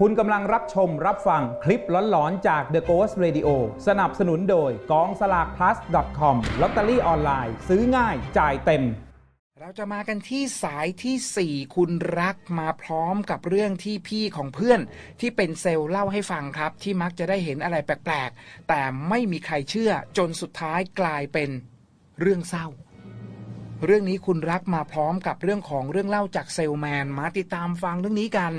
คุณกำลังรับชมรับฟังคลิปหลอนๆ จาก The Ghost Radio สนับสนุนโดยกองสลาก plus com ลอตเตอรี่ออนไลน์ซื้อง่ายจ่ายเต็ม เราจะมากันที่สายทีสี่ 4 คุณรักมาพร้อมกับเรื่องที่พี่ของเพื่อน ที่เป็นเซลล์เล่าให้ฟังครับ ที่มักจะได้เห็นอะไรแปลกๆ แต่ไม่มีใครเชื่อจนสุดท้ายกลายเป็นเรื่องเศร้าเรื่องนี้คุณรักมาพร้อมกับเรื่องของเรื่องเล่าจากเซลแมน มาติดตามฟังเรื่องนี้กัน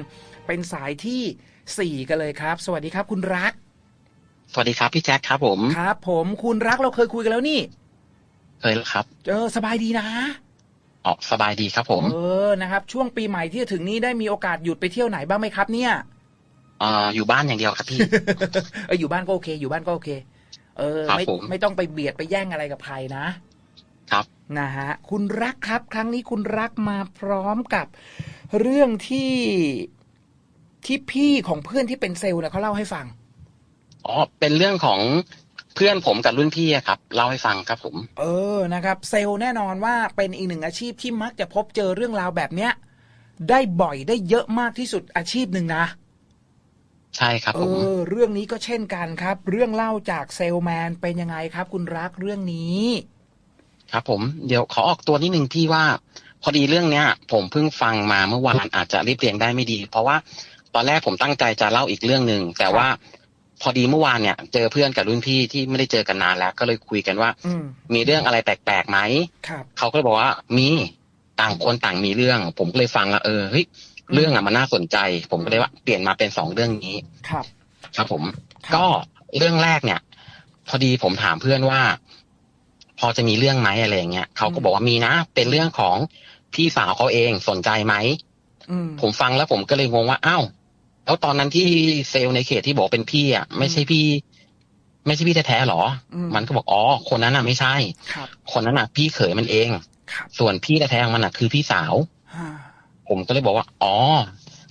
เป็นสายที่4กันเลยครับ สวัสดีครับ คุณรัก สวัสดีครับพี่แจ็คครับผม ครับ ผมคุณรักเราเคยคุยกันแล้วนี่ เคยแล้วครับเออสบายดีนะออกสบายดีครับผม เออนะครับ ช่วงปีใหม่ที่จะถึงนี้ได้มีโอกาสหยุดไปเที่ยวไหนบ้างไหมครับ เนี่ยอ่าอยู่บ้านอย่างเดียวครับพี่เอออยู่บ้านก็โอเค อยู่บ้านก็โอเค เออครับไม่ผมไม่ต้องไปเบียดไปแย่งอะไรกับใครนะ ครับนะฮะคุณรักครับ ครั้งนี้คุณรักมาพร้อมกับ เรื่องที่ ที่พี่ของเพื่อนที่เป็นเซลล์เนี่ยเขาเล่าให้ฟัง อ๋อ เป็นเรื่องของเพื่อนผมกับรุ่นพี่อะครับเล่าให้ฟังครับผม เออนะครับ เซลล์แน่นอนว่าเป็นอีกหนึ่งอาชีพที่มักจะพบเจอเรื่องราวแบบเนี้ยได้บ่อยได้เยอะมากที่สุดอาชีพหนึ่งนะ ใช่ครับเอผมอเรื่องนี้ก็เช่นกันครับ เรื่องเล่าจากเซลแมนเป็นยังไงครับ คุณรักเรื่องนี้ ครับผมเดี๋ยวขอออกตัวนิดนึงพี่ว่า พอดีเรื่องเนี้ย ผมเพิ่งฟังมาเมื่อวานอาจจะเรียบเรียงได้ไม่ดี เพราะว่า ตอนแรกผมตั้งใจจะเล่าอีกเรื่องหนึ่งแต่ว่าพอดีเมื่อวานเนี่ย เจอเพื่อนกับรุ่นพี่ที่ไม่ได้เจอกันนานแล้ว ก็เลยคุยกันว่าอืมมีเรื่องอะไรแปลกๆไหมครับเขาก็เลยบอกว่ามีต่างคนต่างมีเรื่อง ผมก็เลยฟังแล้วเออเฮ้ยเรื่องอะมันน่าสนใจ ผมก็เลยว่าเปลี่ยนมาเป็นสองเรื่องนี้ครับ ครับผมครับก็เรื่องแรกเนี่ย พอดีผมถามเพื่อนว่า พอจะมีเรื่องไหมอะไรอย่างเงี้ยเขาก็บอกว่ามีนะ เป็นเรื่องของพี่สาวเขาเองสนใจไหมอืมผมฟังแล้วผมก็เลยงงว่าอ้าว แล้วตอนนั้นที่เซลล์ในเขตที่บอกเป็นพี่อะไม่ใช่พี่ ไม่ใช่พี่แท้ๆหรออืมมันก็บอกอ๋อคนนั้นอะไม่ใช่ครับคนนั้นอะ พี่เขยมันเองครับส่วนพี่แท้ๆของมันอะคือพี่สาวฮ่าผมก็เลยบอกว่า อ๋อ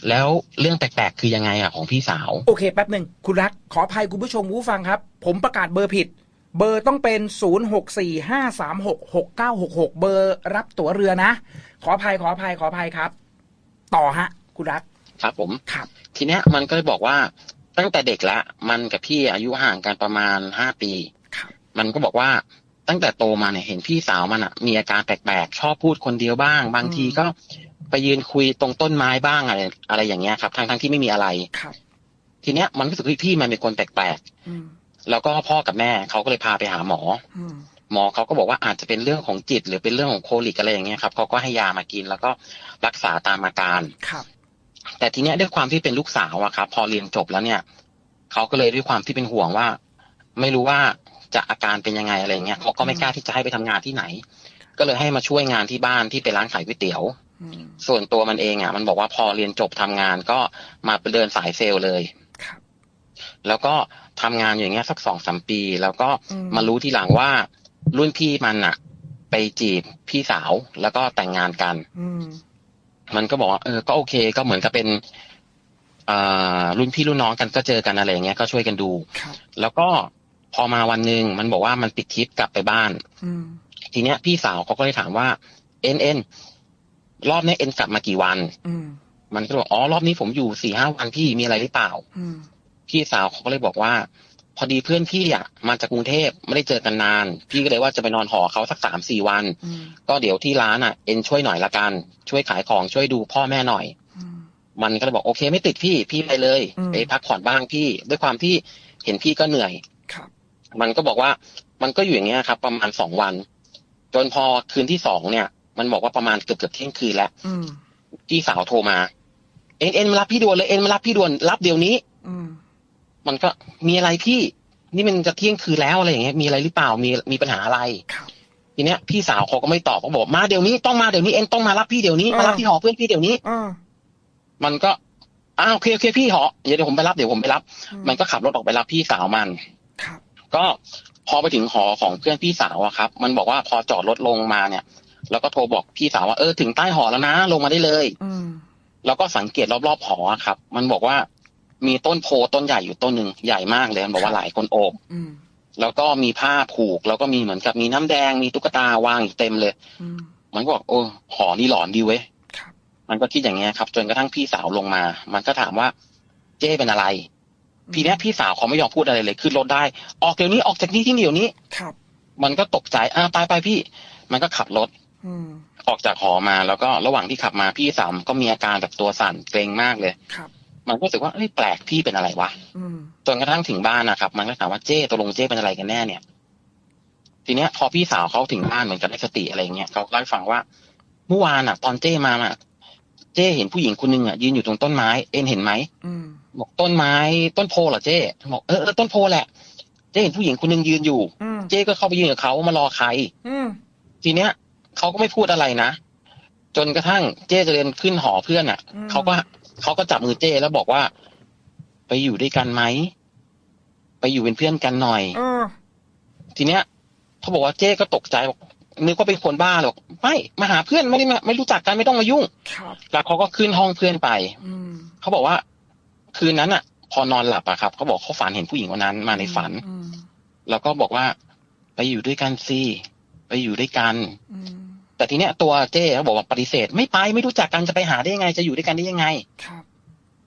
แล้วเรื่องแปลกๆ คือยังไงอะของพี่สาว โอเคแป๊บหนึ่งคุณรัก ขออภัยคุณผู้ชมผู้ฟังครับ ผมประกาศเบอร์ผิด เบอร์ต้องเป็น 0 6 4 5 3 6 6 9 6 6 เบอร์รับตั๋วเรือนะ ขออภัยขออภัยขออภัยครับ ต่อฮะ คุณรัก ครับผมครับทีเนี้ยมันก็เลยบอกว่าตั้งแต่เด็กละ มันกับพี่อายุห่างกันประมาณห้าปีครับมันก็บอกว่าตั้งแต่โตมาเนี่ยเห็นพี่สาวมันอะมีอาการแปลกๆ ชอบพูดคนเดียวบ้าง บางทีก็ไปยืนคุยตรงต้นไม้บ้างอะไรอะไรอย่างเงี้ยครับทั้งทั้งๆที่ไม่มีอะไรครับทีเนี้ยมันรู้สึกว่าพี่มันเป็นคนแปลกอืมๆแล้วก็พ่อกับแม่เขาก็เลยพาไปหาหมออืมหมอเขาก็บอกว่าอาจจะเป็นเรื่องของจิต หรือเป็นเรื่องของโคลิกอะไรอย่างเงี้ยครับเขาก็ให้ยามากินแล้วก็รักษาตามอาการครับ แต่ทีเนี้ยด้วยความที่เป็นลูกสาวอะครับพอเรียนจบแล้วเนี่ยเขาก็เลยด้วยความที่เป็นห่วงว่า ไม่รู้ว่าจะอาการเป็นยังไงอะไรเงี้ยเขาก็ไม่กล้าที่จะให้ไปทำงานที่ไหน ก็เลยให้มาช่วยงานที่บ้านที่เป็นร้านขายก๋วยเตี๋ยวอืมส่วนตัวมันเองอะมันบอกว่าพอเรียนจบทำงานก็มาไปเดินสายเซลล์เลยครับแล้วก็ทำงานอย่างเงี้ยสักสองสามปี แล้วก็อืมมารู้ทีหลังว่า รุ่นพี่มันอะไปจีบพี่สาวแล้วก็แต่งงานกันอื มมันก็บอกว่าเออก็โอเค ก็เหมือนกับเป็นอ่ารุ่นพี่รุ่นน้องกันก็เจอกันอะไรอย่างเงี้ยก็ช่วยกันดูครับแล้วก็พอมาวันหนึ่งมันบอกว่ามันปิดทริปกลับไปบ้านอืมทีเนี้ย พี่สาวเขาก็เลยถามว่า เอ็นเอ็นรอบนี้เอ็นกลับมากี่วันอืมมันก็บอกอ๋อรอบนี้ผมอยู่สี่ห้าวันพี่มีอะไรหรือเปล่าอืมพี่สาวเขาก็เลยบอกว่า พอดีเพื่อนพี่อะมาจากกรุงเทพไม่ได้เจอกันนาน พี่ก็เลยว่าจะไปนอนหอเขาสักสามสี่วันอืมก็เดี๋ยวที่ร้านอะเอ็นช่วยหน่อยละกัน ช่วยขายของช่วยดูพ่อแม่หน่อยอืมมันก็เลยบอกโอเคไม่ติดพี่พี่ไปเลยอืมไปพักผ่อนบ้างพี่ ด้วยความที่เห็นพี่ก็เหนื่อยครับมันก็บอกว่ามันก็อยู่อย่างเงี้ยครับ ประมาณสองวัน จนพอคืนที่สองเนี่ย มันบอกว่าประมาณเกือบเกือบเที่ยงคืนแล้วอืมพี่สาวโทรมา เอ็นเอ็นมารับพี่ด่วนเลยเอ็นมารับพี่ด่วนรับเดี๋ยวนี้อื มมันก็มีอะไรพี่ นี่มันจะเที่ยงคืนแล้วอะไรอย่างเงี้ย มีอะไรหรือเปล่ามีมีปัญหาอะไรครับทีเนี้ยพี่สาวเขาก็ไม่ตอบเขาบอกมาเดี๋ยวนี้ต้องมาเดี๋ยวนี้เอ็นต้องมารับพี่เดี๋ยวนี้อ่ามมารับที่หอเพื่อนพี่เดี๋ยวนี้อ่ามันก็อ้าวโอเคโอเคพี่หอเดี๋ยวเดี๋ยวผมไปรับเดี๋ยวผมไปรับอืมันก็ขับรถออกไปรับพี่สาวมันครับก็พอไปถึงหอของเพื่อนพี่สาวอะครับ มันบอกว่าพอจอดรถลงมาเนี่ย แล้วก็โทรบอกพี่สาวว่าเออถึงใต้หอแล้วนะ ลงมาได้เลยอืมแล้วก็สังเกตรอบๆหออะครับ มันบอกว่า มีต้นโพต้นใหญ่อยู่ต้นหนึ่งใหญ่มากเลยมันบอกว่าหลายคนโอบอืมแล้วก็มีผ้าผูกแล้วก็มีเหมือนกับมีน้ำแดงมีตุ๊กตาวางอยู่เต็มเลยอืมมันก็บอกโอ้หอนี่หลอนดีเว้ยครับมันก็คิดอย่างเงี้ยครับ จนกระทั่งพี่สาวลงมา มันก็ถามว่า เจ้เป็นอะไรทีเนี้ยพี่สาวเขาไม่ยอมพูดอะไรเลยขึ้นรถได้ ออกเดี๋ยวนี้ออกจากนี่ที่เดี๋ยวนี้ครับ มันก็ตกใจอ่าไปไปพี่ มันก็ขับรถอืมออกจากหอมาแล้วก็ระหว่างที่ขับมาพี่สาวก็มีอาการแบบตัวสั่นเกรงมากเลยครับ มันก็รู้สึกว่าเอ้ยแปลกพี่เป็นอะไรวะอืมจนกระทั่งถึงบ้านนะครับ มันก็ถามว่าเจ้ตกลงเจ้เป็นอะไรกันแน่เนี่ย ทีเนี้ย พอพี่สาวเขาถึงบ้านเหมือนกับได้สติอะไรเงี้ยเขาเล่าให้ฟังว่าเมื่อวานอะ ตอนเจ้มาอะเจ้เห็นผู้หญิงคนหนึงอะยืนอยู่ตรงต้นไม้ เอ็นเห็นไหมอืมบอกต้นไม้ ต้นโพเหรอเจ้บอกเออเออต้นโพแหละ เจ้เห็นผู้หญิงคนหนึงยืนอยู่อืมเจ้ก็เข้าไปยืนกับเขามารอใครอืมทีเนี้ยเขาก็ไม่พูดอะไรนะจนกระทั่งเจ้จะเดินขึ้นหอเพื่อนอะอืมเขาก็ เขาก็จับมือเจ้แล้วบอกว่า ไปอยู่ด้วยกันไหม ไปอยู่เป็นเพื่อนกันหน่อยเออทีเนี้ยเขาบอกว่าเจ้ก็ตกใจบอกนึกว่าเป็นคนบ้าหรอกไม่มาหาเพื่อนไม่ได้มาไม่รู้จักกันไม่ต้องมายุ่งครับแล้วเขาก็ขึ้นห้องเพื่อนไปอืมเขาบอกว่า คืนนั้นอะ พอนอนหลับอะครับเขาบอกเขาฝันเห็นผู้หญิงคนนั้นมาในฝันอืมแล้วก็บอกว่า ไปอยู่ด้วยกันสิไปอยู่ด้วยกันอืม แต่ทีเนี้ยตัวเจ้เขาบอกว่าปฏิเสธ ไม่ไปไม่รู้จักกันจะไปหาได้ยังไง จะอยู่ด้วยกันได้ยังไงครับ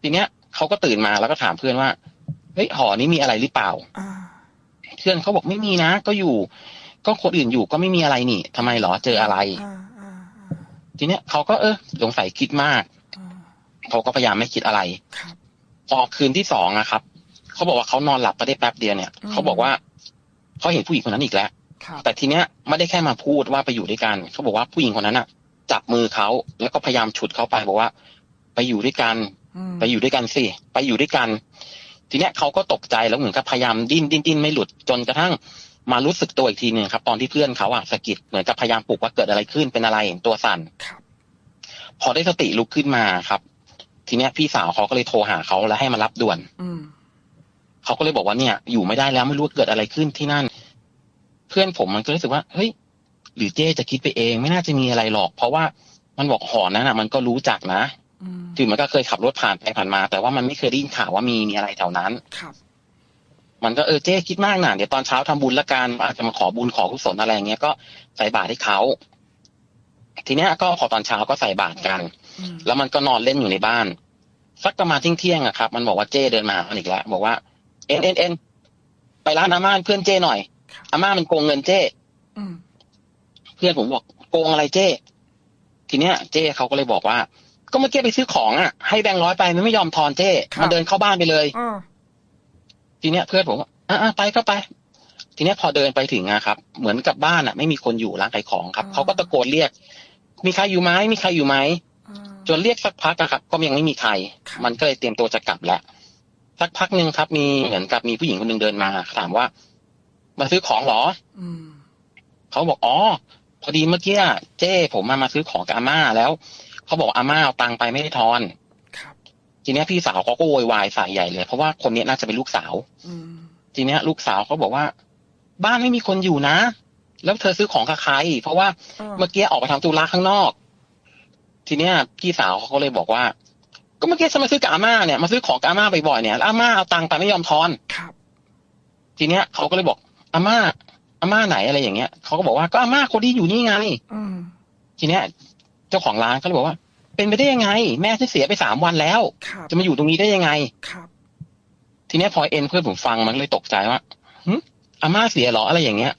ทีเนี้ยเขาก็ตื่นมาแล้วก็ถามเพื่อนว่าเฮ้ยหอนี้มีอะไรหรือเปล่าอ่าเพื่อนเขาบอกไม่มีนะ ก็อยู่ ก็คนอื่นอยู่ก็ไม่มีอะไรนี่ทำไมหรอเจออะไรอ่าอ่าทีเนี้ยเขาก็เออสงสัยคิดมากอ่าเขาก็พยายามไม่คิดอะไรครับพอคืนที่สองนะครับเขาบอกว่าเขานอนหลับไปได้แป๊บเดียวเนี่ยอืมเขาบอกว่าเขาเห็นผู้หญิงคนนั้นอีกแล้วครับ แต่ทีเนี้ยไม่ได้แค่มาพูดว่าไปอยู่ด้วยกันเขาบอกว่าผู้หญิงคนนั้นอะ จับมือเขาแล้วก็พยายามฉุดเขาไปบอกว่า ไปอยู่ด้วยกันอืมไปอยู่ด้วยกันสิไปอยู่ด้วยกัน ทีเนี้ยเขาก็ตกใจแล้วเหมือนกับพยายามดิ้นดิ้นดิ้นไม่หลุดจนกระทั่งมารู้สึกตัวอีกทีหนึ่งครับ ตอนที่เพื่อนเขาอะสะกิดเหมือนกับพยายามปลุกว่าเกิดอะไรขึ้นเป็นอะไรตัวสั่นครับพอได้สติลุกขึ้นมาครับ ทีเนี้ยพี่สาวเขาก็เลยโทรหาเขาแล้วให้มารับด่วนอืมเขาก็เลยบอกว่าเนี่ย อยู่ไม่ได้แล้วไม่รู้ว่าเกิดอะไรขึ้นที่นั่นเพื่อนผมมันก็รู้สึกว่าเฮ้ยหรือเจ๊จะคิดไปเอง ไม่น่าจะมีอะไรหรอก เพราะว่ามันบอกหอนั้นอะ มันก็รู้จักนะอืมถึงมันก็เคยขับรถผ่านไปผ่านมา แต่ว่ามันไม่เคยได้ยินข่าวว่ามีมีอะไรแถวนั้นครับ มันก็เออเจ๊คิดมากหน่ะเดี๋ยวตอนเช้าทำบุญละกันอาจจะมาขอบุญขอกุศลอะไรอย่างเงี้ยก็ใส่บาตรให้เขาทีเนี้ยก็พอตอนเช้าก็ใส่บาตรกันอืมแล้วมันก็นอนเล่นอยู่ในบ้าน สักประมาณเที่ยงๆอะครับ มันบอกว่าเจ้เดินมาหามันอีกแล้วบอกว่า เอ็นเอ็นเอ็นไปร้านอาม่าเพื่อนเจ้หน่อย อาม่ามันโกงเงินเจ้อืมเพื่อนผมบอกโกงอะไรเจ้ ทีเนี้ย เจ้เขาก็เลยบอกว่า ก็เมื่อกี้ไปซื้อของอะให้แบงค์ร้อยไปมันไม่ยอมทอนเจ้มันเดินเข้าบ้านไปเลยอ่าทีเนี้ยเพื่อนผมว่าอะอะไปก็ไป ทีเนี้ยพอเดินไปถึงอะครับ เหมือนกับบ้านอะไม่มีคนอยู่ร้านขายของครับเขาก็ตะโกนเรียก มีใครอยู่ไหมมีใครอยู่ไหมอ่าจนเรียกสักพักอะครับ ก็ยังไม่มีใครครับมันก็เลยเตรียมตัวจะกลับแหละสักพักหนึ่งครับ มีเหมือนกับมีผู้หญิงคนหนึ่งเดินมาถามว่า มาซื้อของเหรอ อืมเขาบอกอ๋อพอดีเมื่อกี้อะเจ้ผมมามาซื้อของกับอาม่าแล้วเขาบอกอาม่าเอาตังค์ไปไม่ได้ทอนครับทีเนี้ยพี่สาวเขาก็โวยวายใส่ใหญ่เลย เพราะว่าคนเนี้ยน่าจะเป็นลูกสาวอืมทีเนี้ย ลูกสาวเขาบอกว่า บ้านไม่มีคนอยู่นะ แล้วเธอซื้อของกับใคร เพราะว่าอ่าเมื่อกี้ออกไปทำธุระข้างนอก ทีเนี้ย พี่สาวเขาก็เลยบอกว่า ก็เมื่อกี้ฉันมาซื้อกับอาม่าเนี่ยมาซื้อของกับอาม่าบ่อยๆเนี่ยแล้วอาม่าเอาตังค์ไปไม่ยอมทอนครับทีเนี้ยเขาก็เลยบอก อาม่าอาม่าไหนอะไรอย่างเงี้ยเขาก็บอกว่าก็อาม่าคนที่อยู่นี่ไงอืมทีเนี้ย เจ้าของร้านเขาเลยบอกว่า เป็นไปได้ยังไง แม่ฉันเสียไปสามวันแล้วครับจะมาอยู่ตรงนี้ได้ยังไงครับทีเนี้ยพอเอ็นเพื่อนผมฟังมันก็เลยตกใจว่าหึอาม่าเสียเหรออะไรอย่างเงี้ย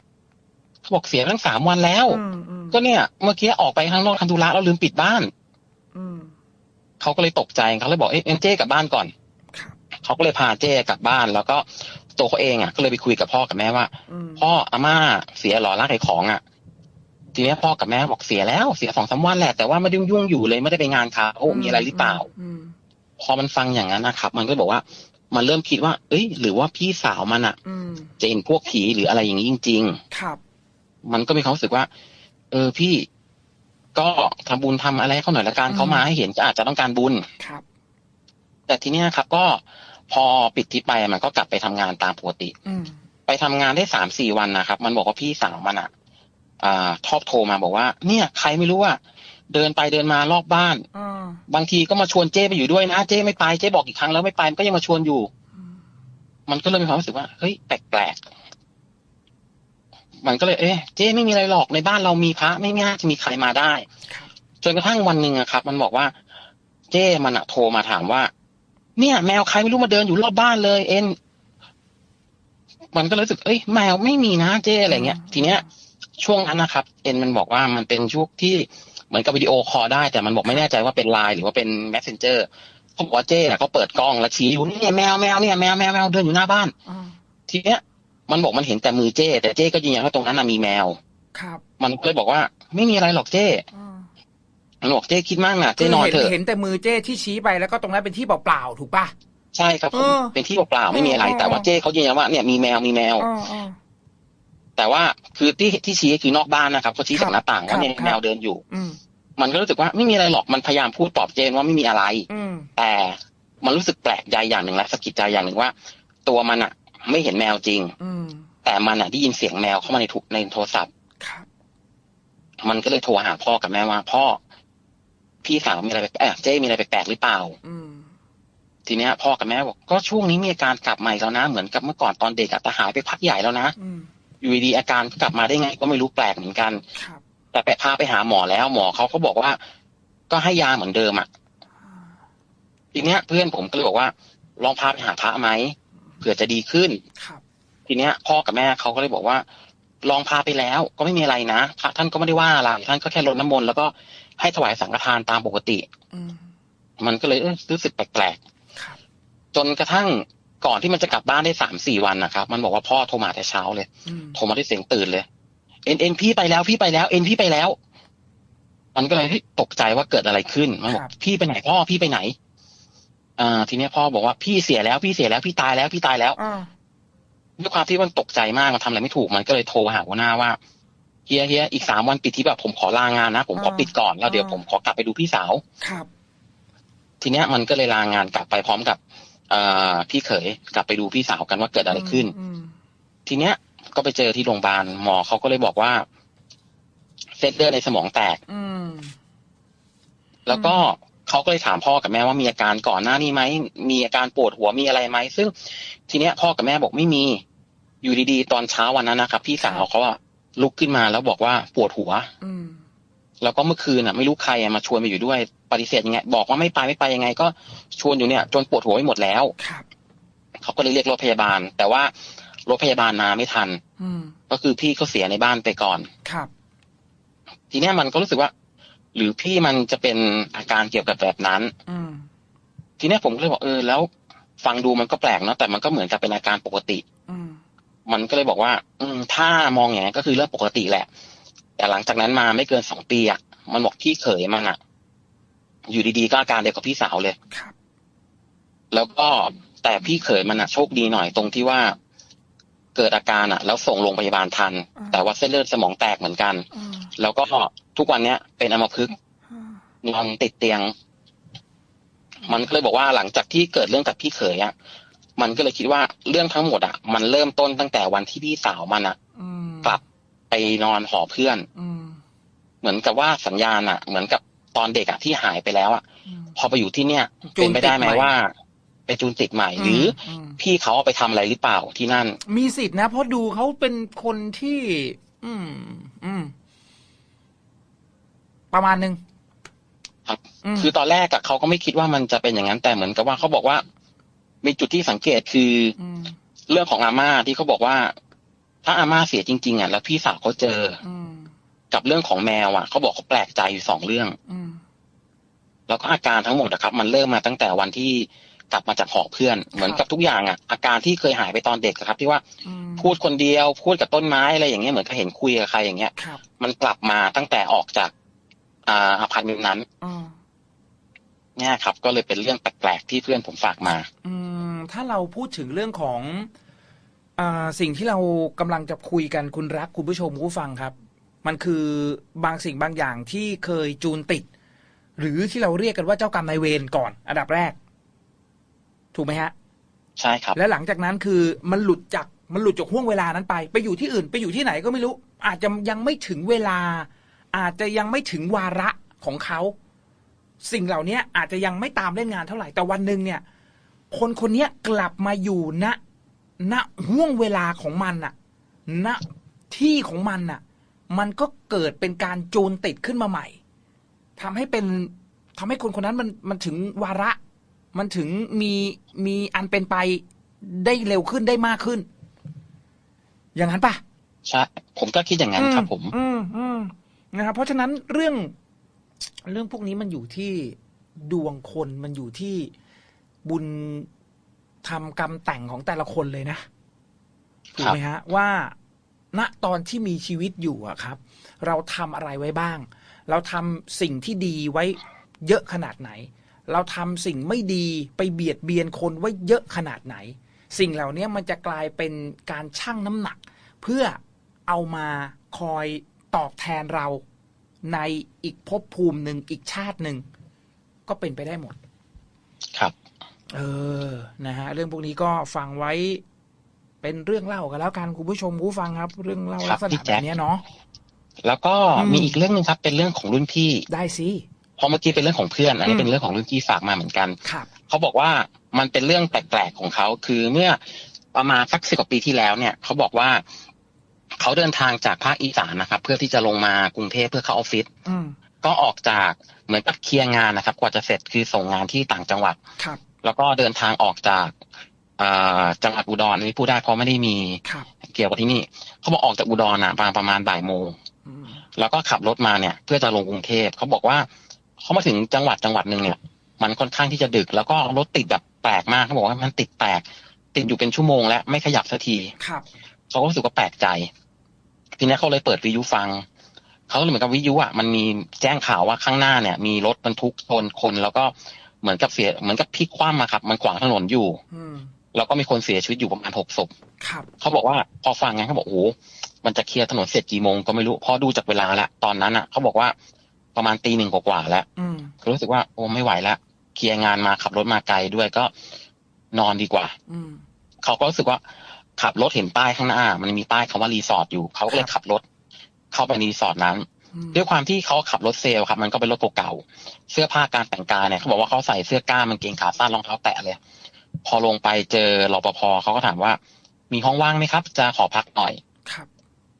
เขาบอกเสียตั้งสามวันแล้วอืมอืมก็เนี่ย เมื่อกี้ออกไปข้างนอกทำธุระแล้วลืมปิดบ้านอืมเขาก็เลยตกใจเขาเลยบอกเอ๊ะงั้นเจ้กลับบ้านก่อนครับเขาก็เลยพาเจ้กลับบ้าน แล้วก็ ตัวเขาเองอะก็เลยไปคุยกับพ่อกับแม่ว่าอืมพ่ออาม่าเสียเหรอร้านขายของอะ ทีเนี้ยพ่อกับแม่บอกเสียแล้วเสียสองสามวันแหละแต่ว่าไม่ได้ยุ่งอยู่เลยไม่ได้ไปงานเขามีอะไรหรือเปล่าอืมพอมันฟังอย่างนั้นนะครับ มันก็บอกว่า มันเริ่มคิดว่า เอ้ย หรือว่าพี่สาวมันอะอืมจะเห็นพวกผีหรืออะไรอย่างนี้จริงครับๆมันก็มีความรู้สึกว่า เออพี่ก็ทำบุญทำอะไรให้เขาหน่อยละกันอืมเขามาให้เห็นก็อาจจะต้องการบุญครับ แต่ทีเนี้ยครับ ก็ พอปิดที่ไปมันก็กลับไปทำงานตามปกติ อืมไปทำงานได้สามสี่วันนะครับ มันบอกว่าพี่สาวมันอะอ่าชอบโทรมาบอกว่า เนี่ย ใครไม่รู้อะเดินไปเดินมารอบบ้านอ่าบางทีก็มาชวนเจ้ไปอยู่ด้วยนะเจ้ไม่ไปเจ้บอกอีกครั้งแล้วไม่ไปมันก็ยังมาชวนอยู่อืมมันก็เลยมีความรู้สึกว่าเฮ้ยแปลกๆมันก็เลย เอ๊ะเจ้ไม่มีอะไรหรอกในบ้านเรามีพระไม่น่าจะมีใครมาได้ครับจนกระทั่งวันหนึ่งอะครับ มันบอกว่า เจ้มันอะโทรมาถามว่า เนี่ย แมวใครไม่รู้มาเดินอยู่รอบบ้านเลย เอ็นมันก็รู้สึก เอ้ยแมวไม่มีนะเจ้อะไรเงี้ย ทีเนี้ย ช่วงนั้นนะครับ เอ็นมันบอกว่ามันเป็นช่วงที่เหมือนกับวิดีโอคอลได้ แต่มันบอกไม่แน่ใจว่าเป็นไลน์หรือว่าเป็น messenger เขาบอกว่าเจ้น่ะเขาเปิดกล้องแล้วชี้อยู่เนี่ยแมวแมวเนี่ยแมวแมวแมวเดินอยู่หน้าบ้านอ่าทีเนี้ย มันบอกมันเห็นแต่มือเจ้แต่เจ้ก็ยืนยันว่าตรงนั้นน่ะมีแมว ครับ มันก็เลยบอกว่า ไม่มีอะไรหรอกเจ้อ่ามัน บอกเจ้คิดมากนะเจ้นอนคืเถห็อะเห็นแต่มือเจ้ที่ชี้ไปแล้วก็ตรงนั้นเป็นที่เปล่าๆถูกป่ะใช่ครับผมเออเป็นที่เปล่าๆไม่มีอะไรเออแต่ว่าเจ้เขายืนยันว่าเนี่ยมีแมวมีแมวอ่าอ่าแต่ว่าคือที่ที่ชี้คือนอกบ้านนะครับเขาชี้ครัจากบหน้าต่างว่าเนี่ยครับแมวเดินอยู่อืมมันก็รู้สึกว่าไม่มีอะไรหรอกมันพยายามพูดปลอบเจนว่าไม่มีอะไรอืมแต่มันรู้สึกแปลกใจอย่างหนึ่งและสะกิดใจอย่างหนึ่งว่า ตัวมันอะไม่เห็นแมวจริงอืมแต่มันอะได้ยินเสียงแมวเข้ามาในทุกในโทรศัพท์ครับมันก็เลยโทรหาพ่อกับแม่ว่าพ่อ พี่สาวมีอะไรแปลกเอ้ยเจ้มีอะไรแปลกๆหรือเปล่าอืมทีเนี้ยพ่อกับแม่บอกก็ช่วงนี้มีอาการกลับมาอีกแล้วนะ เหมือนกับเมื่อก่อนตอนเด็กอะแต่หายไปพักใหญ่แล้วนะอืมอยู่ดีๆอาการกลับมาได้ไง ก็ไม่รู้แปลกเหมือนกันครับแต่ไปพาไปหาหมอแล้วหมอเขาก็บอกว่า ก็ให้ยาเหมือนเดิมอะทีเนี้ย เพื่อนผมก็เลยบอกว่า ลองพาไปหาพระไหมเผื่อจะดีขึ้นครับทีเนี้ย พ่อกับแม่เขาก็เลยบอกว่า ลองพาไปแล้ว ก็ไม่มีอะไรนะพระท่านก็ไม่ได้ว่าอะไรท่านก็แค่รดน้ำมนต์แล้วก็ ให้ถวายสังฆทานตามปกติอืมมันก็เลยเออรู้สึกแปลกครับๆจนกระทั่งก่อนที่มันจะกลับบ้านได้สามสี่วันนะครับมันบอกว่าพ่อโทรมาแต่เช้าเลยอืมโทรมาด้วยเสียงตื่นเลย เอ็นเอ็นพี่ไปแล้วพี่ไปแล้ว เอ็นพี่ไปแล้ว มันก็เลยเฮ้ยตกใจว่าเกิดอะไรขึ้นมันบอกพี่ไปไหนพ่อพี่ไปไหนอ่าทีเนี้ยพ่อบอกว่าพี่เสียแล้วพี่เสียแล้วพี่ตายแล้วพี่ตายแล้วอ่าด้วยความที่มันตกใจมากมันทำอะไรไม่ถูกมันก็เลยโทรหาหัวหน้าว่า เฮียเฮียอีกสามวันปิดที่แบบผมขอลางานนะผมขอปิดก่อนแล้วเดี๋ยวผมขอกลับไปดูพี่สาวครับ ทีเนี้ยมันก็เลยลางานกลับไปพร้อมกับเอ่อพี่เขยกลับไปดูพี่สาวกันว่าเกิดอะไรขึ้นอืมทีเนี้ยก็ไปเจอที่โรงพยาบาลหมอเขาก็เลยบอกว่า เส้นเลือดในสมองแตกอืมแล้วก็เขาก็เลยถามพ่อกับแม่ว่ามีอาการก่อนหน้านี้ไหมมีอาการปวดหัวมีอะไรไหมซึ่ง ทีเนี้ยพ่อกับแม่บอกไม่มี อยู่ดีๆ ตอนเช้าวันนั้นนะครับพี่สาวเขาอะ ลุกขึ้นมาแล้วบอกว่าปวดหัว อืมแล้วก็เมื่อคืนอะ ไม่รู้ใครอะมาชวนไปอยู่ด้วยปฏิเสธยังไง บอกว่าไม่ไปไม่ไปยังไง ก็ชวนอยู่เนี่ย จนปวดหัวไปหมดแล้วครับเขาก็เลยเรียกรถพยาบาล แต่ว่ารถพยาบาลมาไม่ทัน อืมก็คือพี่เขาเสียในบ้านไปก่อนครับ ทีเนี้ยมันก็รู้สึกว่า หรือพี่มันจะเป็นอาการเกี่ยวกับแบบนั้น อืมทีเนี้ยผมก็เลยบอกเออแล้ว ฟังดูมันก็แปลกเนาะแต่มันก็เหมือนกับเป็นอาการปกติอื มมันก็เลยบอกว่า อืมถ้ามองอย่างนั้นก็คือเรื่องปกติแหละ แต่หลังจากนั้นมาไม่เกินสองปีอะมันบอกพี่เขยมันอะ อยู่ดีๆก็อาการเดียวกับพี่สาวเลยครับแล้วก็แต่พี่เขยมันอะโชคดีหน่อยตรงที่ว่าเกิดอาการอะแล้วส่งโรงพยาบาลทันอ่าแต่ว่าเส้นเลือดสมองแตกเหมือนกันอืมแล้วก็ทุกวันเนี้ย เป็นอัมพฤกษ์อืมนอนติดเตียง มันก็เลยบอกว่าหลังจากที่เกิดเรื่องกับพี่เขยอะ มันก็เลยคิดว่าเรื่องทั้งหมดอะมันเริ่มต้นตั้งแต่วันที่พี่สาวมันอะอืมกลับไปนอนหอเพื่อนอืมเหมือนกับว่าสัญญาณอะเหมือนกับตอนเด็กอะที่หายไปแล้วอะอืมพอไปอยู่ที่เนี่ยจูเป็นนไปได้ไหมติดใหม่ว่าไปจูนติดใหม่หรืออมพี่เขาเอาไปทำอะไรหรือเปล่าที่นั่น มีสิทธินะ เพราะดูเขาเป็นคนที่ อืม อืม ประมาณหนึ่งครับมคือตอนแรกอะเขาก็ไม่คิดว่ามันจะเป็นอย่างนั้นแต่เหมือนกับว่าเขาบอกว่า มีจุดที่สังเกตคืออมเรื่องของอาม่าที่เขาบอกว่า ถ้าอาม่าเสียจริง ๆอะแล้วพี่สาวเขาเจออืมกับเรื่องของแมวอะเขาบอกเขาแปลกใจอยู่สองเรื่องอืมแล้วก็อาการทั้งหมดอะครับ มันเริ่มมาตั้งแต่วันที่กลับมาจากหอเพื่อน เหมือนกับทุกอย่างอะอาการที่เคยหายไปตอนเด็กอะครับ ที่ว่าอืมพูดคนเดียว พูดกับต้นไม้อะไรอย่างเงี้ยเหมือนกับเห็นคุยกับใครอย่างเงี้ยครับมันกลับมาตั้งแต่ออกจาก อ่าอพาร์ตเมนต์นั้นอืม เนี่ยครับ ก็เลยเป็นเรื่องแปลกๆที่เพื่อนผมฝากมา อืม ถ้าเราพูดถึงเรื่องของอ่าสิ่งที่เรากำลังจะคุยกันคุณรักคุณผู้ชมคุณผู้ฟังครับ มันคือบางสิ่งบางอย่างที่เคยจูนติด หรือที่เราเรียกกันว่าเจ้ากรรมนายเวรก่อน อันดับแรก ถูกไหมฮะ ใช่ครับ และหลังจากนั้นคือมันหลุดจากมันหลุดจากห่วงเวลานั้นไป ไปอยู่ที่อื่นไปอยู่ที่ไหนก็ไม่รู้ อาจจะยังไม่ถึงเวลา อาจจะยังไม่ถึงวาระของเขา สิ่งเหล่านี้อาจจะยังไม่ตามเล่นงานเท่าไหร่แต่วันหนึ่งเนี่ย คนคนเนี้ยกลับมาอยู่ณณห่วงเวลาของมันน่ะ ณที่ของมันน่ะ มันก็เกิดเป็นการจูนติดขึ้นมาใหม่ทำให้เป็นทำให้คนคนนั้นมันมันถึงวาระ มันถึงมีมีอันเป็นไปได้เร็วขึ้นได้มากขึ้น อย่างนั้นปะใช่ผมก็คิดอย่างนั้นครับผม อืมอืมนะครับเพราะฉะนั้นเรื่อง เรื่องพวกนี้มันอยู่ที่ดวงคนมันอยู่ที่บุญทำกรรมแต่งของแต่ละคนเลยนะถูกไหมฮะ ว่าณตอนที่มีชีวิตอยู่อะครับ เราทำอะไรไว้บ้าง เราทำสิ่งที่ดีไว้เยอะขนาดไหน เราทำสิ่งไม่ดีไปเบียดเบียนคนไว้เยอะขนาดไหน สิ่งเหล่านี้มันจะกลายเป็นการชั่งน้ำหนัก เพื่อเอามาคอยตอบแทนเรา ในอีกภพภูมิหนึ่งอีกชาติหนึ่งก็เป็นไปได้หมด ครับ เออนะฮะเรื่องพวกนี้ก็ฟังไว้เป็นเรื่องเล่ากันแล้วกันคุณผู้ชมผู้ฟังครับ เรื่องเล่าครัลับกษพี่ณะแจ๊แบคบเนี้ยเนาะแล้วก็อืมมีอีกเรื่องหนึงครับ เป็นเรื่องของรุ่นพี่ได้สิเพราะเมื่อกี้เป็นเรื่องของเพื่อน อันอืนี้มเป็นเรื่องของรุ่นพี่ฝากมาเหมือนกันครับเขาบอกว่ามันเป็นเรื่องแปลกๆของเขาคือเมื่อประมาณสักสิบกว่าปีที่แล้วเนี่ยเขาบอกว่า เขาเดินทางจากภาคอีสานนะครับ เพื่อที่จะลงมากรุงเทพเพื่อเข้าออฟฟิศอืมก็ออกจากเหมือนกับเคลียร์งานนะครับ กว่าจะเสร็จคือส่งงานที่ต่างจังหวัดครับแล้วก็เดินทางออกจากอ่าจังหวัดอุดรอันนี้พูดได้เพราะไม่ได้มีครับเกี่ยวกับที่นี่ เขาบอกออกจากอุดรนะประมาณประมาณบ่ายโมงอืมแล้วก็ขับรถมาเนี่ย เพื่อจะลงกรุงเทพเขาบอกว่าเขามาถึงจังหวัดจังหวัดหนึ่งเนี่ย มันค่อนข้างที่จะดึก แล้วก็รถติดแบบแปลกมากเขาบอกว่ามันติดแปลกติดอยู่เป็นชั่วโมงแล้วไม่ขยับสักทีครับเขาก็รู้สึกว่าแปลกใจ ทีนี้เขาเลยเปิดวิทยุฟังเขาเลยเหมือนกับวิทยุอะมันมีแจ้งข่าวว่าข้างหน้าเนี่ย มีรถบรรทุกชนคนแล้วก็เหมือนกับเสียเหมือนกับพลิกคว่ำมาครับ มันขวางถนนอยู่อืมแล้วก็มีคนเสียชีวิตอยู่ประมาณหกศพครับเขาบอกว่าพอฟังงั้นเขาบอกโอ้โหมันจะเคลียร์ถนนเสร็จกี่โมงก็ไม่รู้พอดูจากเวลาแล้วตอนนั้นอะเขาบอกว่าประมาณตีหนึ่งกว่าๆแล้วอืมก็รู้สึกว่าโอ้ไม่ไหวแล้วเคลียร์งานมาขับรถมาไกลด้วยก็นอนดีกว่าอืมเขาก็รู้สึกว่า ขับรถเห็นป้ายข้างหน้า มันมีป้ายคำว่ารีสอร์ทอยู่เขาก็เลยครับขับรถ เข้าไปในรีสอร์ทนั้นอืมด้วยความที่เขาขับรถเซลล์ครับ มันก็เป็นรถเก่าๆเสื้อผ้าการแต่งกายเนี่ยเขาบอกว่าเขาใส่เสื้อกล้ามกางเกงขาสั้นรองเท้าแตะเลย พอลงไปเจอรปภเขาก็ถามว่า มีห้องว่างไหมครับ จะขอพักหน่อยครับ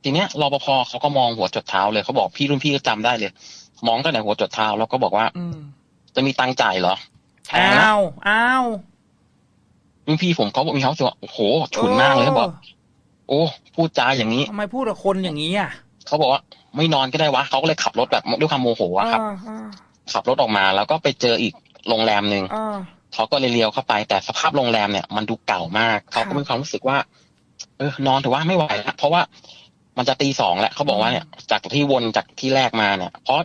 ทีเนี้ยรปภเขาก็มองหัวจดเท้าเลยเขาบอกพี่รุ่นพี่ก็จำได้เลย มองตั้งแต่หัวจดเท้าแล้วก็บอกว่าอืมจะมีตังค์จ่ายเหรอแพงนะอ้าวอ้าว รุ่นพี่ผมเขาบอกมีเขารู้สึกว่าโอ้โหฉุนมากเลยเขาบอก โอ้พูดจาอย่างนี้ทำไมพูดกับคนอย่างนี้อะเขาบอกว่าไม่นอนก็ได้วะเขาก็เลยขับรถแบบด้วยความโมโหอะครับอ่าอ่าขับรถออกมาแล้วก็ไปเจออีกโรงแรมหนึ่งอ่าเขาก็เลยเลี้ยวเข้าไป แต่สภาพโรงแรมเนี่ยมันดูเก่ามากเขาก็มีความรู้สึกว่า เออนอนถือว่าไม่ไหวแล้วเพราะว่ามันจะตีสองแล้วเขาบอกว่าเนี่ย จากที่วนจากที่แรกมาเนี่ย เพราะ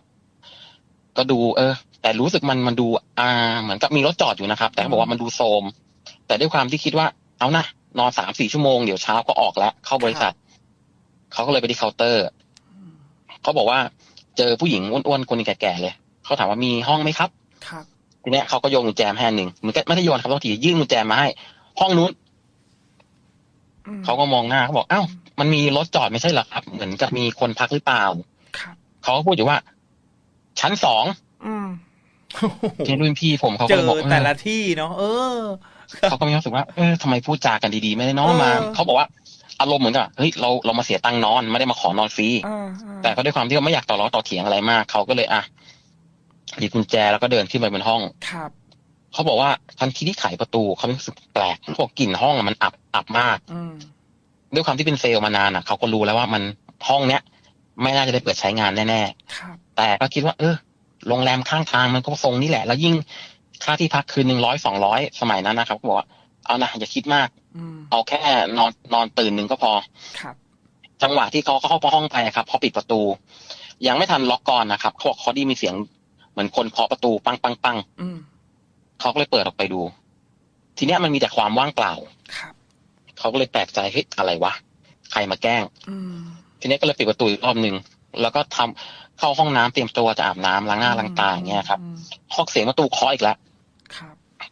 ก็ดู เออ แต่รู้สึกมันมันดู อ่า เหมือนกับมีรถจอดอยู่นะครับ แต่เขาบอกว่ามันดูโทรม แต่ด้วยความที่คิดว่าเอานะนอนสามสี่ชั่วโมงเดี๋ยวเช้าก็ออกแล้วเข้าบริษัทเขาก็เลยไปที่เคาน์เตอร์เขาบอกว่า เจอผู้หญิงอ้วนๆคนหนึงแก่ๆเลยเขาถามว่ามีห้องไหมครับครับทีเนี้ยเขาก็โยนกุญแจมาให้อันหนึ่งเหมือนกับไม่ได้โยนครับบางทียื่นกุญแจมาให้ ห้องนู้นอืมเขาก็มองหน้าเขาบอกเอ้ามันมีรถจอดไม่ใช่เหรอครับ เหมือนกับมีคนพักหรือเปล่าครับเขาก็พูดอยู่ว่า ชั้นสองอืมที่รุ่นพี่ผมเขาเจก็เลยอบอกเอแต่อละที่เนาะเออ เขาก็มีความรู้สึกว่าเออทำไมพูดจากันดีๆ ไม่ได้เนอนเออมาเขาบอกว่าอารมณ์เหมือนกับเฮ้ยเราเรามาเสียตังค์นอนไม่ได้มาขอนอนฟรีอ่าอ่าแต่ก็ด้วยความที่เขาไม่อยากต่อร้อต่อเถียงอะไรมากเขาก็เลยอะหยิบกุญแจแล้วก็เดินขึ้นไปบนห้องครับเขาบอกว่าทันทีที่ไขประตูเขารู้สึกแปลกเขาบอกกลิ่นห้องอะมันอับอับมากอืมด้วยความที่เป็นเซลล์มานานอะเขาก็รู้แล้วว่ามันห้องเนี้ยไม่น่าจะได้เปิดใช้งานแน่ครับๆแต่ก็คิดว่า เออโรงแรมข้างทางมันก็ทรงนี่แหละ แล้วยิ่ง ค่าที่พักคืนหนึ่งร้อยสองร้อยสมัยนั้นนะครับเขาบอกว่าเอานะอย่าคิดมากอืมเอาแค่นอนนอนตื่นหนึ่งก็พอครับ จังหวะที่เขาเข้าห้องไปอะครับพอปิดประตู ยังไม่ทันล็อกก่อนนะครับเขาบอกเขาได้มีเสียงเหมือนคนเคาะประตูปังปังปังอืมเขาก็เลยเปิดออกไปดู ทีเนี้ยมันมีแต่ความว่างเปล่าครับเขาก็เลยแปลกใจเฮ้ยอะไรวะใครมาแกล้งอืมทีนี้ก็เลยปิดประตูอีกรอบหนึ่งแล้วก็ทำเข้าห้องน้ำเตรียมตัวจะอาบน้ำล้างหน้าล้างตาอย่างเงี้ยครับอืมฮอกเสียงประตูเคาะอีกแล้วครับ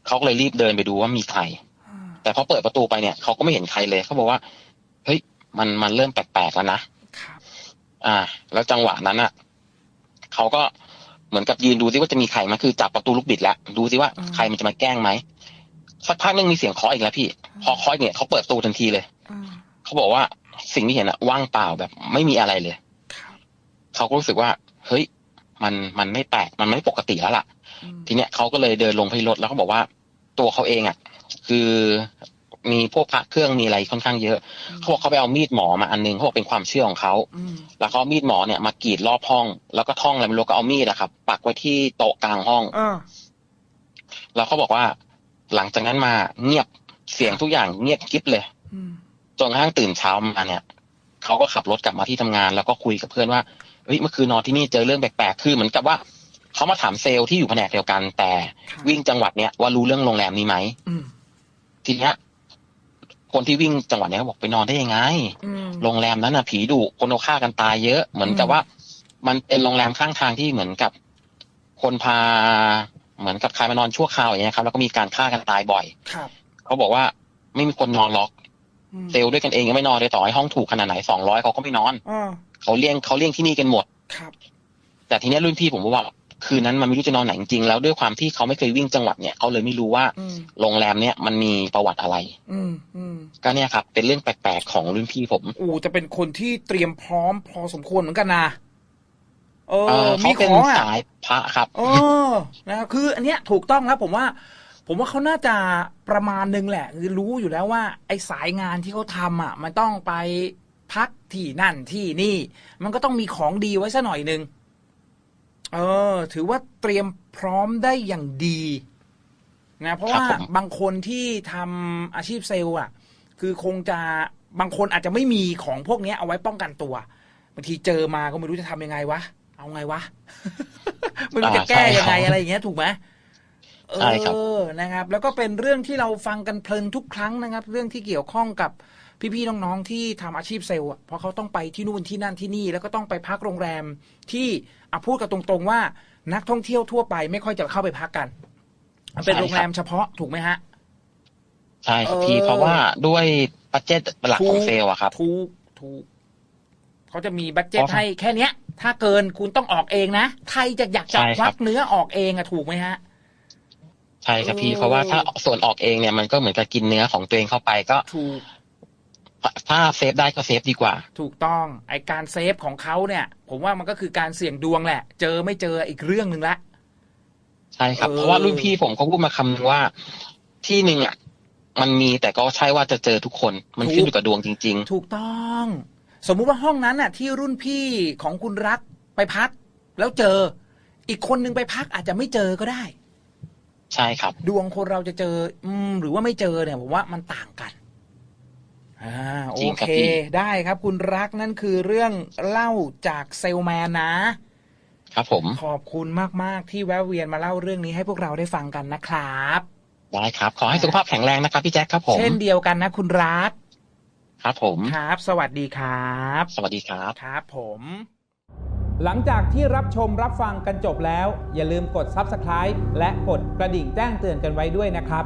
เขาก็เลยรีบเดินไปดูว่ามีใครอ่าแต่พอเปิดประตูไปเนี่ยเขาก็ไม่เห็นใครเลยเขาบอกว่าเฮ้ยมันมันเริ่มแปลกๆแล้วนะครับอ่า แล้วจังหวะนั้นอะเขาก็เหมือนกับยืนดูซิว่าจะมีใครไหมาคือจับประตูลูกบิดแล้วดูซิว่าใครมันจะมาแกล้งไหมสักพักหนึงมีเสียงเคาะอีกแล้วพี่ พอเคาะอีกเนี่ยเขาเปิดประตูทันทีเลยอ่าเขาบอกว่าสิ่งที่เห็นอะว่างเปล่าแบบไม่มีอะไรเลยครับเขาก็รู้สึกว่า เฮ้ย มันมันไม่แปลกมันไม่ปกติแล้วล่ะอืมทีเนี้ยเขาก็เลยเดินลงไปที่รถแล้วเขาบอกว่า ตัวเขาเองอะ คือมีพวกพระเครื่องมีอะไรค่อนข้างเยอะเขาบอกเขาไปเอามีดหมอมาอันนึงเขาบอกเป็นความเชื่อของเขาอืมแล้วเขาเอามีดหมอเนี่ยมากรีดรอบห้อง แล้วก็ท่องอะไรไม่รู้ก็เอามีดอะครับ ปักไว้ที่โต๊ะกลางห้องอ่าแล้วเขาบอกว่า หลังจากนั้นมาเงียบเสียงทุกอย่างเงียบกิ๊บเลยอืมจนกระทั่งตื่นเช้ามาเนี่ยเขาก็ขับรถกลับมาที่ทำงาน แล้วก็คุยกับเพื่อนว่าเฮ้ยเมื่อคืนนอนที่นี่เจอเรื่องแปลกๆคือเหมือนกับว่า เขามาถามเซลล์ที่อยู่แผนกเดียวกัน แต่ครับวิ่งจังหวัดเนี้ยว่ารู้เรื่องโรงแรมนี้ไหมอืมทีเนี้ยคนที่วิ่งจังหวัดเนี้ยเขาบอกไปนอนได้ยังไงอืมโรงแรมนั้นน่ะผีดุคนเอาฆ่ากันตายเยอะ เหมือนกับอืมว่า มันเป็นโรงแรมข้างทางที่เหมือนกับ คนพา เหมือนกับใครมานอนชั่วคราวอย่างเงี้ยครับ แล้วก็มีการฆ่ากันตายบ่อยครับเขาบอกว่าไม่มีคนนอนล็อกอืมเซลล์ด้วยกันเองยังไม่นอนเลยต่อให้ห้องถูกขนาดไหนสองร้อยเขาก็ไม่นอนอ่าเขาเลี่ยงเขาเลี่ยงที่นี่กันหมดครับแต่ทีเนี้ยรุ่นพี่ผมบอกว่า คืนนั้นมันไม่รู้จะนอนไหนจริงๆแล้วด้วยความที่เขาไม่เคยวิ่งจังหวัดเนี่ยเขาเลยไม่รู้ว่าอืมโรงแรมเนี่ยมันมีประวัติอะไร อืมอืมก็เนี่ยครับ เป็นเรื่องแปลกๆของรุ่นพี่ผมอูจะเป็นคนที่เตรียมพร้อมพอสมควรเหมือนกันนะเอเอออมีเขาขเป็นองอะสายพระครับเออนะครับคือ อันเนี้ยถูกต้องแล้วผมว่า ผมว่าเขาน่าจะประมาณหนึงแหละคือรู้อยู่แล้วว่า ไอ้สายงานที่เขาทำอะ มันต้องไปพักที่นั่นที่นี่ มันก็ต้องมีของดีไว้ซะหน่อยหนึ่ง เออ ถือว่าเตรียมพร้อมได้อย่างดีนะเพราะว่าครับผมบางคนที่ทำอาชีพเซลล์อะ คือคงจะบางคนอาจจะไม่มีของพวกเนี้ยเอาไว้ป้องกันตัวบางทีเจอมาก็ไม่รู้จะทำยังไงวะเอาไงวะไม่รู้จะแก้ยังไงอะไรอย่างเงี้ยถูกไหมใช่ครับเออนะครับ แล้วก็เป็นเรื่องที่เราฟังกันเพลินทุกครั้งนะครับ เรื่องที่เกี่ยวข้องกับพี่ๆน้องๆที่ทำอาชีพเซลล์อะเพราะเขาต้องไปที่นู่นที่นั่นที่นี่ แล้วก็ต้องไปพักโรงแรมที่ อะพูดกันตรงๆว่านักท่องเที่ยวทั่วไปไม่ค่อยจะเข้าไปพักกัน มันเป็นโรงแรมเฉพาะถูกไหมฮะ ใช่ครับพี่เออเพราะว่าด้วยบัตเจ็ตหลักของเซลล์อะครับ ถูกถูกเขาจะมีบัตเจ็ตเพราะให้แค่เนี้ย ถ้าเกินคุณต้องออกเองนะใครจะอยากจะใช่คครับวักเนื้อออกเองอะถูกไหมฮะใช่ครับพี่เออเพราะว่าถ้าส่วนออกเองเนี่ยมันก็เหมือนกับกินเนื้อของตัวเองเข้าไปก็ ถูกถ้าเซฟได้ก็เซฟดีกว่า ถูกต้องไอการเซฟของเขาเนี่ย ผมว่ามันก็คือการเสี่ยงดวงแหละ เจอไม่เจออีกเรื่องหนึ่งละใช่ครับเออเพราะว่ารุ่นพี่ผมเขาพูดมาคำนึงว่าที่หนึ่งอะ มันมีแต่ก็ใช่ว่าจะเจอทุกคน มันขึ้นอยู่กับดวงจริงถูกต้อง สมมุติว่าห้องนั้นน่ะ ที่รุ่นพี่ของคุณรักไปพัก แล้วเจอ อีกคนนึงไปพักอาจจะไม่เจอก็ได้ๆใช่ครับ ดวงคนเราจะเจอ อืม หรือว่าไม่เจอเนี่ยผมว่ามันต่างกัน อ่าโอจริงครัเคบพี่ได้ครับคุณรักนั่นคือเรื่องเล่าจากเซลแมนนะ ครับผม ขอบคุณมาก ๆ ที่แวะเวียนมาเล่าเรื่องนี้ให้พวกเราได้ฟังกันนะครับ ได้ครับ ขอให้สุขภาพแข็งแรงนะครับพี่แจ็คครับผม เช่นเดียวกันนะคุณรัก ครับผม ครับ สวัสดีครับ สวัสดีครับ ครับผม หลังจากที่รับชมรับฟังกันจบแล้ว อย่าลืมกด Subscribe และกดกระดิ่งแจ้งเตือนกันไว้ด้วยนะครับ